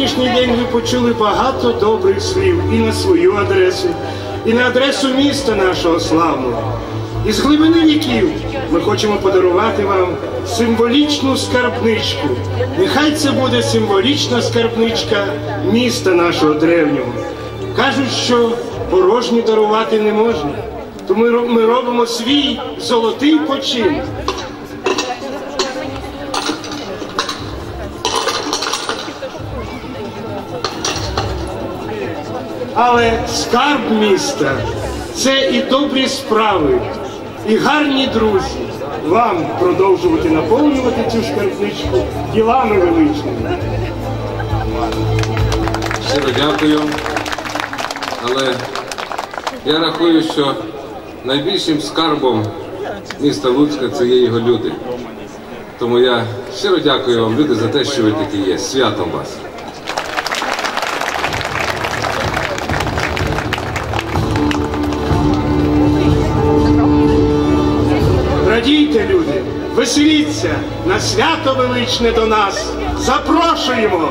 сьогоднішній день ви почули багато добрих слів і на свою адресу, і на адресу міста нашого славного. І з глибини віків ми хочемо подарувати вам символічну скарбничку. Нехай це буде символічна скарбничка міста нашого древнього. Кажуть, що порожні дарувати не можна. Тому ми робимо свій золотий почин. Але скарб міста це і добрі справи, і гарні друзі. Вам продовжувати наповнювати цю скарбничку ділами величними. Щиро дякую. Але я рахую, що найбільшим скарбом міста Луцька це є його люди. Тому я щиро дякую вам, люди, за те, що ви такі є. Святом вас! Радійте, люди, веселіться на свято величне до нас. Запрошуємо!